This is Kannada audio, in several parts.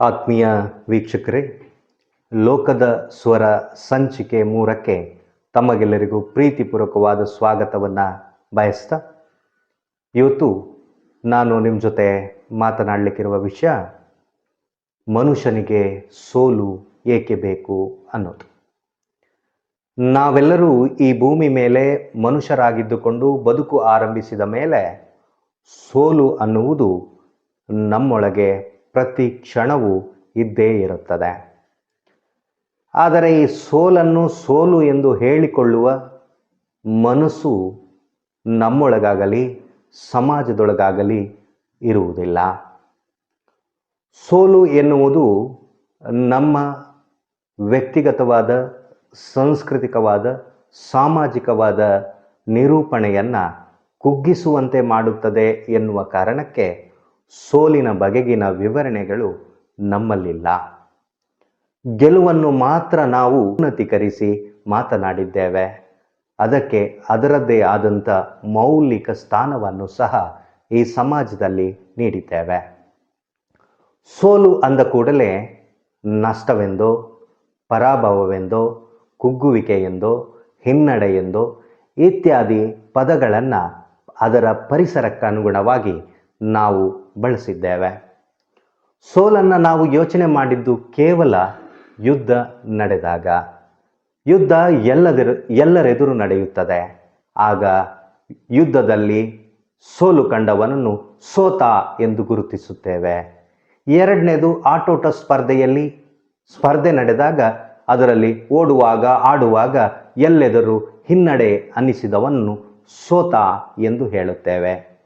ಆತ್ಮೀಯ ವೀಕ್ಷಕರೇ, ಲೋಕದ ಸ್ವರ ಸಂಚಿಕೆ ಮೂರಕ್ಕೆ ತಮಗೆಲ್ಲರಿಗೂ ಪ್ರೀತಿಪೂರ್ವಕವಾದ ಸ್ವಾಗತವನ್ನು ಬಯಸ್ತಾ, ಇವತ್ತು ನಾನು ನಿಮ್ಮ ಜೊತೆ ಮಾತನಾಡಲಿಕ್ಕಿರುವ ವಿಷಯ, ಮನುಷ್ಯನಿಗೆ ಸೋಲು ಏಕೆ ಬೇಕು ಅನ್ನೋದು. ನಾವೆಲ್ಲರೂ ಈ ಭೂಮಿ ಮೇಲೆ ಮನುಷ್ಯರಾಗಿದ್ದುಕೊಂಡು ಬದುಕು ಆರಂಭಿಸಿದ ಮೇಲೆ ಸೋಲು ಅನ್ನುವುದು ನಮ್ಮೊಳಗೆ ಪ್ರತಿ ಕ್ಷಣವೂ ಇದ್ದೇ ಇರುತ್ತದೆ. ಆದರೆ ಈ ಸೋಲನ್ನು ಸೋಲು ಎಂದು ಹೇಳಿಕೊಳ್ಳುವ ಮನಸ್ಸು ನಮ್ಮೊಳಗಾಗಲಿ, ಸಮಾಜದೊಳಗಾಗಲಿ ಇರುವುದಿಲ್ಲ. ಸೋಲು ಎನ್ನುವುದು ನಮ್ಮ ವ್ಯಕ್ತಿಗತವಾದ, ಸಾಂಸ್ಕೃತಿಕವಾದ, ಸಾಮಾಜಿಕವಾದ ನಿರೂಪಣೆಯನ್ನು ಕುಗ್ಗಿಸುವಂತೆ ಮಾಡುತ್ತದೆ ಎನ್ನುವ ಕಾರಣಕ್ಕೆ ಸೋಲಿನ ಬಗೆಗಿನ ವಿವರಣೆಗಳು ನಮ್ಮಲ್ಲಿಲ್ಲ. ಗೆಲುವನ್ನು ಮಾತ್ರ ನಾವು ಉನ್ನತೀಕರಿಸಿ ಮಾತನಾಡಿದ್ದೇವೆ. ಅದಕ್ಕೆ ಅದರದ್ದೇ ಆದಂಥ ಮೌಲಿಕ ಸ್ಥಾನವನ್ನು ಸಹ ಈ ಸಮಾಜದಲ್ಲಿ ನೀಡಿದ್ದೇವೆ. ಸೋಲು ಅಂದ ಕೂಡಲೇ ನಷ್ಟವೆಂದೋ, ಪರಾಭವವೆಂದೋ ಕುಗ್ಗುವಿಕೆ ಎಂದೋ ಹಿನ್ನಡೆ ಎಂದೋ ಇತ್ಯಾದಿ ಪದಗಳನ್ನು ಅದರ ಪರಿಸರಕ್ಕೆ ಅನುಗುಣವಾಗಿ ನಾವು ಬಳಸಿದ್ದೇವೆ. ಸೋಲನ್ನು ನಾವು ಯೋಚನೆ ಮಾಡಿದ್ದು ಕೇವಲ ಯುದ್ಧ ನಡೆದಾಗ. ಯುದ್ಧ ಎಲ್ಲದರ, ಎಲ್ಲರೆದುರು ನಡೆಯುತ್ತದೆ. ಆಗ ಯುದ್ಧದಲ್ಲಿ ಸೋಲು ಕಂಡವನನ್ನು ಸೋತ ಎಂದು ಗುರುತಿಸುತ್ತೇವೆ. ಎರಡನೇದು ಆಟೋಟ ಸ್ಪರ್ಧೆಯಲ್ಲಿ ಸ್ಪರ್ಧೆ ನಡೆದಾಗ ಅದರಲ್ಲಿ ಓಡುವಾಗ, ಆಡುವಾಗ ಎಲ್ಲೆದರು ಹಿನ್ನಡೆ ಅನ್ನಿಸಿದವನ್ನು ಸೋತ ಎಂದು ಹೇಳುತ್ತೇವೆ.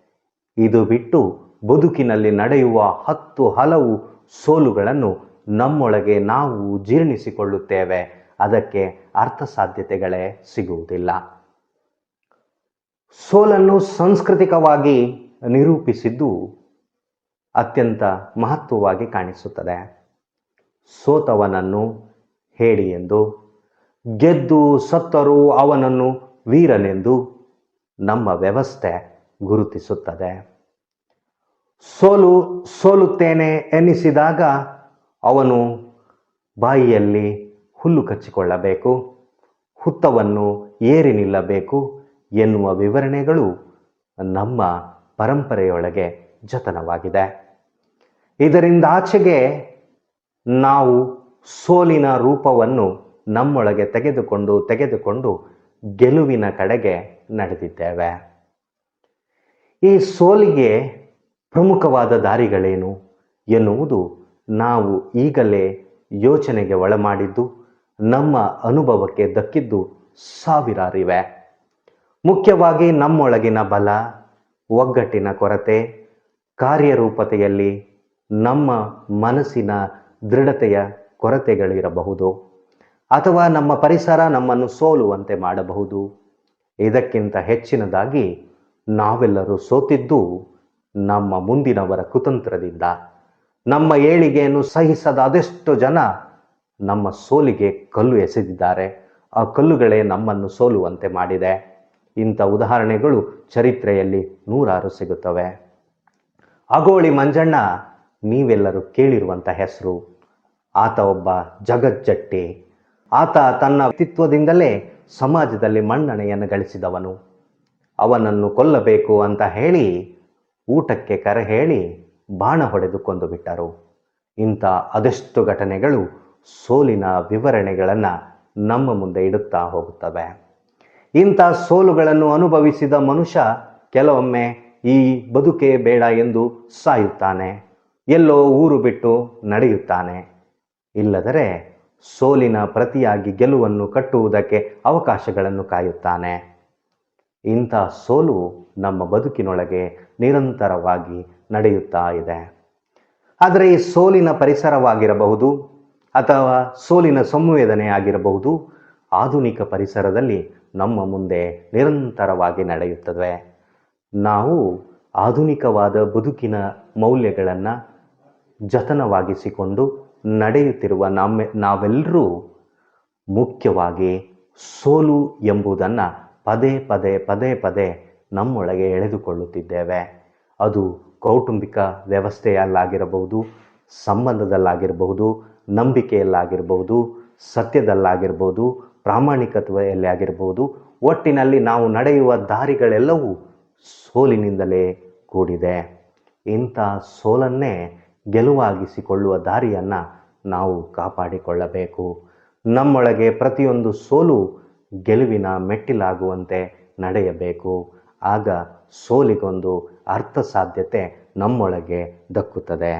ಇದು ಬಿಟ್ಟು ಬದುಕಿನಲ್ಲಿ ನಡೆಯುವ ಹತ್ತು ಹಲವು ಸೋಲುಗಳನ್ನು ನಮ್ಮೊಳಗೆ ನಾವು ಜೀರ್ಣಿಸಿಕೊಳ್ಳುತ್ತೇವೆ. ಅದಕ್ಕೆ ಅರ್ಥ ಸಾಧ್ಯತೆಗಳೇ ಸಿಗುವುದಿಲ್ಲ. ಸೋಲನ್ನು ಸಾಂಸ್ಕೃತಿಕವಾಗಿ ನಿರೂಪಿಸಿದ್ದು ಅತ್ಯಂತ ಮಹತ್ವವಾಗಿ ಕಾಣಿಸುತ್ತದೆ. ಸೋತವನನ್ನು ಹೇಳಿ ಎಂದು, ಗೆದ್ದು ಸತ್ತರೂ ಅವನನ್ನು ವೀರನೆಂದು ನಮ್ಮ ವ್ಯವಸ್ಥೆ ಗುರುತಿಸುತ್ತದೆ. ಸೋಲು, ಸೋಲುತ್ತೇನೆ ಎನ್ನಿಸಿದಾಗ ಅವನು ಬಾಯಿಯಲ್ಲಿ ಹುಲ್ಲು ಕಚ್ಚಿಕೊಳ್ಳಬೇಕು, ಹುತ್ತವನ್ನು ಏರಿ ನಿಲ್ಲಬೇಕು ಎನ್ನುವ ವಿವರಣೆಗಳು ನಮ್ಮ ಪರಂಪರೆಯೊಳಗೆ ಜತನವಾಗಿದೆ. ಇದರಿಂದ ಆಚೆಗೆ ನಾವು ಸೋಲಿನ ರೂಪವನ್ನು ನಮ್ಮೊಳಗೆ ತೆಗೆದುಕೊಂಡು ತೆಗೆದುಕೊಂಡು ಗೆಲುವಿನ ಕಡೆಗೆ ನಡೆದಿದ್ದೇವೆ. ಈ ಸೋಲಿಗೆ ಪ್ರಮುಖವಾದ ದಾರಿಗಳೇನು ಎನ್ನುವುದು ನಾವು ಈಗಲೇ ಯೋಚನೆಗೆ ಒಳಮಾಡಿದ್ದು, ನಮ್ಮ ಅನುಭವಕ್ಕೆ ದಕ್ಕಿದ್ದು ಸಾವಿರಾರಿವೆ. ಮುಖ್ಯವಾಗಿ ನಮ್ಮೊಳಗಿನ ಬಲ, ಒಗ್ಗಟ್ಟಿನ ಕೊರತೆ, ಕಾರ್ಯರೂಪತೆಯಲ್ಲಿ ನಮ್ಮ ಮನಸ್ಸಿನ ದೃಢತೆಯ ಕೊರತೆಗಳಿರಬಹುದು ಅಥವಾ ನಮ್ಮ ಪರಿಸರ ನಮ್ಮನ್ನು ಸೋಲುವಂತೆ ಮಾಡಬಹುದು. ಇದಕ್ಕಿಂತ ಹೆಚ್ಚಿನದಾಗಿ ನಾವೆಲ್ಲರೂ ಸೋತಿದ್ದು ನಮ್ಮ ಮುಂದಿನವರ ಕುತಂತ್ರದಿಂದ, ನಮ್ಮ ಏಳಿಗೆಯನ್ನು ಸಹಿಸದ ಅದೆಷ್ಟು ಜನ ನಮ್ಮ ಸೋಲಿಗೆ ಕಲ್ಲು ಎಸೆದಿದ್ದಾರೆ. ಆ ಕಲ್ಲುಗಳೇ ನಮ್ಮನ್ನು ಸೋಲುವಂತೆ ಮಾಡಿದೆ. ಇಂಥ ಉದಾಹರಣೆಗಳು ಚರಿತ್ರೆಯಲ್ಲಿ ನೂರಾರು ಸಿಗುತ್ತವೆ. ಅಗೋಳಿ ಮಂಜಣ್ಣ, ನೀವೆಲ್ಲರೂ ಕೇಳಿರುವಂಥ ಹೆಸರು. ಆತ ಒಬ್ಬ ಜಗಜ್ಜಟ್ಟಿ. ಆತ ತನ್ನ ವ್ಯಕ್ತಿತ್ವದಿಂದಲೇ ಸಮಾಜದಲ್ಲಿ ಮನ್ನಣೆಯನ್ನು ಗಳಿಸಿದವನು. ಅವನನ್ನು ಕೊಲ್ಲಬೇಕು ಅಂತ ಹೇಳಿ ಊಟಕ್ಕೆ ಕರೆ ಹೇಳಿ ಬಾಣ ಹೊಡೆದು ಕೊಂದು ಬಿಟ್ಟರು. ಇಂಥ ಅದೆಷ್ಟು ಘಟನೆಗಳು ಸೋಲಿನ ವಿವರಣೆಗಳನ್ನು ನಮ್ಮ ಮುಂದೆ ಇಡುತ್ತಾ ಹೋಗುತ್ತವೆ. ಇಂಥ ಸೋಲುಗಳನ್ನು ಅನುಭವಿಸಿದ ಮನುಷ್ಯ ಕೆಲವೊಮ್ಮೆ ಈ ಬದುಕೇ ಬೇಡ ಎಂದು ಸಾಯುತ್ತಾನೆ. ಎಲ್ಲೋ ಊರು ಬಿಟ್ಟು ನಡೆಯುತ್ತಾನೆ. ಇಲ್ಲದರೆ ಸೋಲಿನ ಪ್ರತಿಯಾಗಿ ಗೆಲುವನ್ನು ಕಟ್ಟುವುದಕ್ಕೆ ಅವಕಾಶಗಳನ್ನು ಕಾಯುತ್ತಾನೆ. ಇಂಥ ಸೋಲು ನಮ್ಮ ಬದುಕಿನೊಳಗೆ ನಿರಂತರವಾಗಿ ನಡೆಯುತ್ತಾ ಇದೆ. ಆದರೆ ಈ ಸೋಲಿನ ಪರಿಸರವಾಗಿರಬಹುದು ಅಥವಾ ಸೋಲಿನ ಸಂವೇದನೆ ಆಗಿರಬಹುದು, ಆಧುನಿಕ ಪರಿಸರದಲ್ಲಿ ನಮ್ಮ ಮುಂದೆ ನಿರಂತರವಾಗಿ ನಡೆಯುತ್ತದೆ. ನಾವು ಆಧುನಿಕವಾದ ಬದುಕಿನ ಮೌಲ್ಯಗಳನ್ನು ಜತನವಾಗಿಸಿಕೊಂಡು ನಡೆಯುತ್ತಿರುವ ನಮ್ಮ ನಾವೆಲ್ಲರೂ ಮುಖ್ಯವಾಗಿ ಸೋಲು ಎಂಬುದನ್ನು ಪದೇ ಪದೇ ಪದೇ ಪದೇ ನಮ್ಮೊಳಗೆ ಎಳೆದುಕೊಳ್ಳುತ್ತಿದ್ದೇವೆ. ಅದು ಕೌಟುಂಬಿಕ ವ್ಯವಸ್ಥೆಯಲ್ಲಾಗಿರಬಹುದು, ಸಂಬಂಧದಲ್ಲಾಗಿರಬಹುದು, ನಂಬಿಕೆಯಲ್ಲಾಗಿರಬಹುದು ಸತ್ಯದಲ್ಲಾಗಿರ್ಬೋದು ಪ್ರಾಮಾಣಿಕತೆಯಲ್ಲಿ ಆಗಿರ್ಬೋದು ಒಟ್ಟಿನಲ್ಲಿ ನಾವು ನಡೆಯುವ ದಾರಿಗಳೆಲ್ಲವೂ ಸೋಲಿನಿಂದಲೇ ಕೂಡಿದೆ. ಇಂಥ ಸೋಲನ್ನೇ ಗೆಲುವಾಗಿಸಿಕೊಳ್ಳುವ ದಾರಿಯನ್ನು ನಾವು ಕಾಪಾಡಿಕೊಳ್ಳಬೇಕು. ನಮ್ಮೊಳಗೆ ಪ್ರತಿಯೊಂದು ಸೋಲು ಗೆಲುವಿನ ಮೆಟ್ಟಿಲಾಗುವಂತೆ ನಡೆಯಬೇಕು. ಆಗ ಸೋಲಿಗೊಂದು ಅರ್ಥ ಸಾಧ್ಯತೆ ನಮ್ಮೊಳಗೆ ದಕ್ಕುತ್ತದೆ.